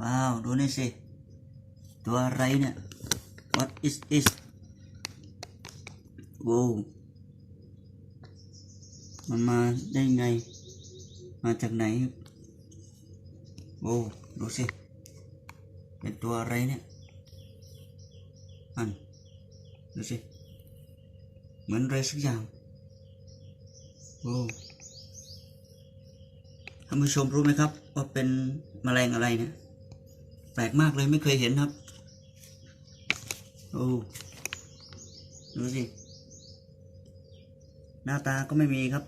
ว้าว ดูนี่สิ ตัวอะไรเนี่ย what is this โว้วมันมาได้ไง มาจากไหนโว้ดูสิ เป็นตัวอะไรเนี่ยอันดูสิ เหมือนอะไรสักอย่างโว้ท่านผู้ชมรู้ไหมครับ ว่าเป็นแมลงอะไรเนี่ย ปลกมากเลยไม่เคยเห็นครับ โอ้ดูสิ หน้าตาก็ไม่มีครับ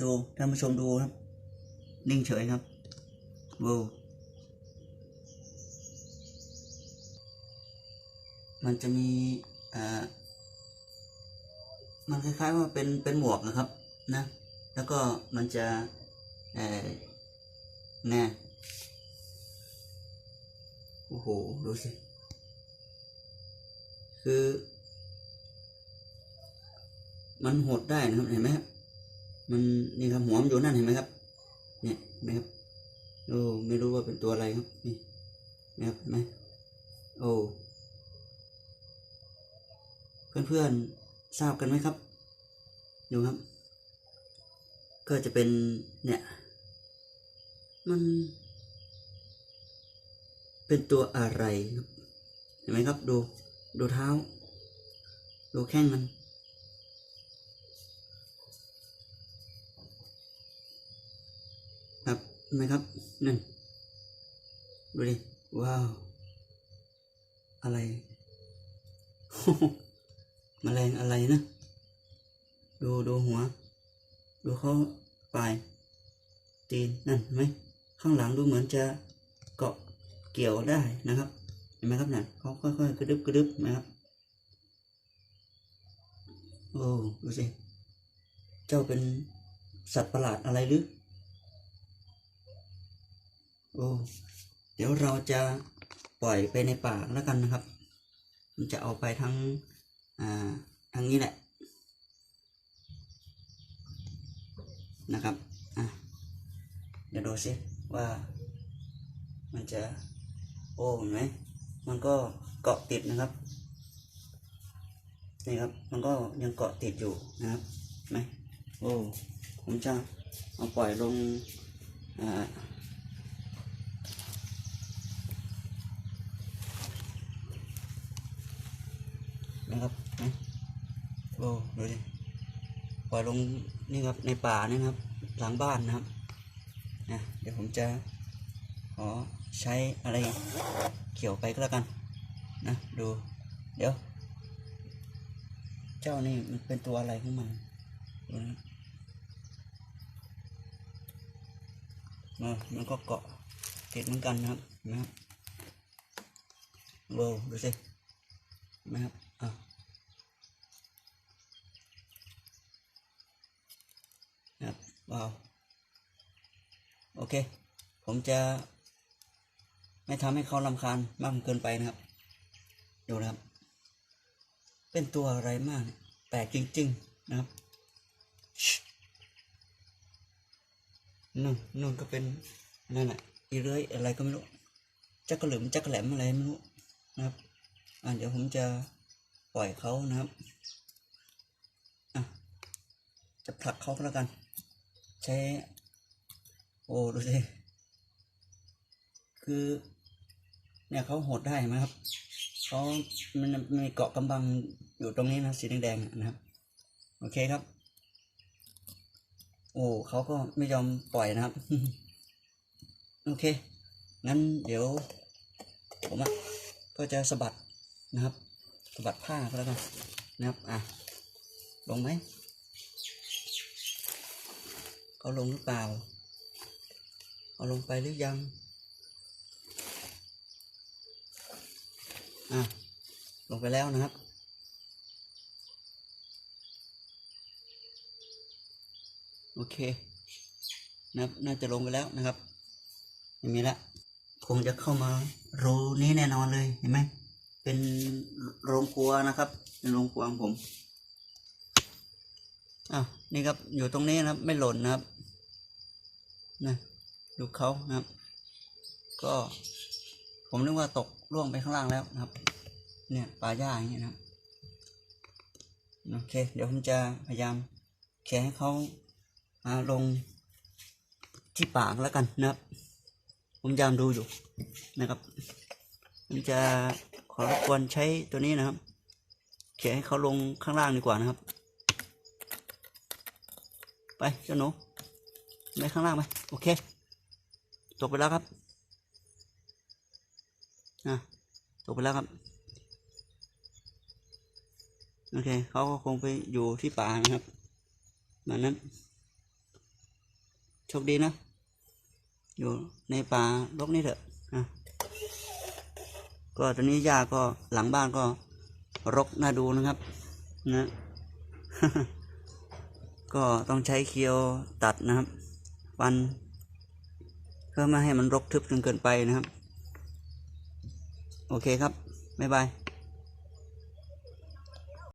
ดูท่านผู้ชมดูครับ นิ่งเฉยครับโว้มันจะมีอ่ามันคล้ายๆว่าเป็นเป็นหมวกนะครับนะ แล้วก็มันจะเอ่อแน่ โอ้โห ดูสิ คือ มันหดได้นะครับ เห็นไหมครับ มันนี่ครับหัวมันอยู่นั่นเห็นไหมครับ เนี่ยนไหมครับโอ้ไม่รู้ว่าเป็นตัวอะไรครับ นี่นะครับไหมโอ้เพื่อนๆทราบกันไหมครับ ดูครับ ก็จะเป็นเนี่ย มัน เป็นตัวอะไรครับเห็นไหมครับดูดูเท้า ดูแข้งมัน ครับเห็นไหมครับนั่นดูดิว้าว อะไรมแมลงอะไรนะ ดูดูหัว ดูเขาปลายตีนนั่นไหมข้างหลังดูเหมือนจะเกาะ เกี่ยวได้นะครับ เห็นไหมครับเนี่ยเขาค่อยๆกระดึบกระดึบนะครับ โอ้ดูสิ เจ้าเป็นสัตว์ประหลาดอะไรหรือ โอ้ เดี๋ยวเราจะปล่อยไปในป่าแล้วกันนะครับ มันจะเอาไปทั้ง อ่าทางนี้แหละ นะครับ อะ เดี๋ยวดูสิว่ามันจะ โอ้เห็นไหมมันก็เกาะติดนะครับนี่ครับ มันก็ยังเกาะติดอยู่นะครับไหมโอ้ผมจะเอาปล่อยลงอ่านะครับนะโอ้ดูดิปล่อยลงนี่ครับในป่านี่นะครับ หลังบ้านนะครับนะเดี๋ยวผมจะขอ ใช้อะไรเขียวไปก็แล้วกันนะดู เดี๋ยว เจ้านี่มันเป็นตัวอะไรของมันดูนะมามันก็เกาะติดเหมือนกันนะครับนะครับโว้วดูสินไหมครับอะนะครับว้าวโอเค ผมจะ ไม่ทำให้เขาลำคาญมากเกินไปนะครับ ดูนะครับ เป็นตัวอะไรมากแปลกจริง ๆ นะครับนู่นนู่นก็เป็นนั่นแหละอีเลื้อยอะไรก็ไม่รู้จักกระหลืมจักกระแหลมอะไรไม่รู้นะครับอ่าเดี๋ยวผมจะปล่อยเขานะครับอะจะผลักเขาก็แล้วกัน ใช้ โอ้ดูสิคือ เนี่ยเขาโหดได้ไหมครับเขามันมีเกาะกำบังอยู่ตรงนี้นะสีแดงๆนะครับโอเคครับ โอ้เขาก็ไม่ยอมปล่อยนะครับ โอเค งั้นเดี๋ยว ผมอะก็จะสะบัดนะครับสะบัดผ้าก็แล้วกันนะครับอะลงไหมเขาลงหรือเปล่า เอาลงไปหรือยัง อะลงไปแล้วนะครับ โอเคนะครับน่าจะลงไปแล้วนะครับไม่มีละคงจะเข้ามารูนี้แน่นอนเลยเห็นไหมเป็นโรงครัวนะครับ เป็นโรงครัวของผมอะนี่ครับอยู่ตรงนี้นะครับ ไม่หล่นนะครับนะดูเขานะครับ ก็ ผมนึกว่าตกล่วงไปข้างล่างแล้วนะครับ เนี่ยป่าหญ้าอย่างเงี้ยนะครับโอเค เดี๋ยวผมจะพยายามแชร์ให้เขามาลงที่ปากแล้วกันนะครับ ผมพยายามดูอยู่นะครับผมจะขอรบกวนใช้ตัวนี้นะครับแชร์ให้เขาลงข้างล่างดีกว่านะครับ ไปเจ้าหนูไปข้างล่างไปโอเค ตกไปแล้วครับ อะตกไปแล้วครับ โอเคเขาก็คงไปอยู่ที่ป่านะครับแบบนั้นโชคดีนะ อยู่ในป่ารกนี่เถอะอะก็ตอนนี้หญ้าก็หลังบ้านก็รกน่าดูนะครับนะก็ต้องใช้เคียวตัดนะครับ ฟันเพื่อไม่ให้มันรกทึบจนเกินไปนะครับ โอเคครับ บ๊ายบาย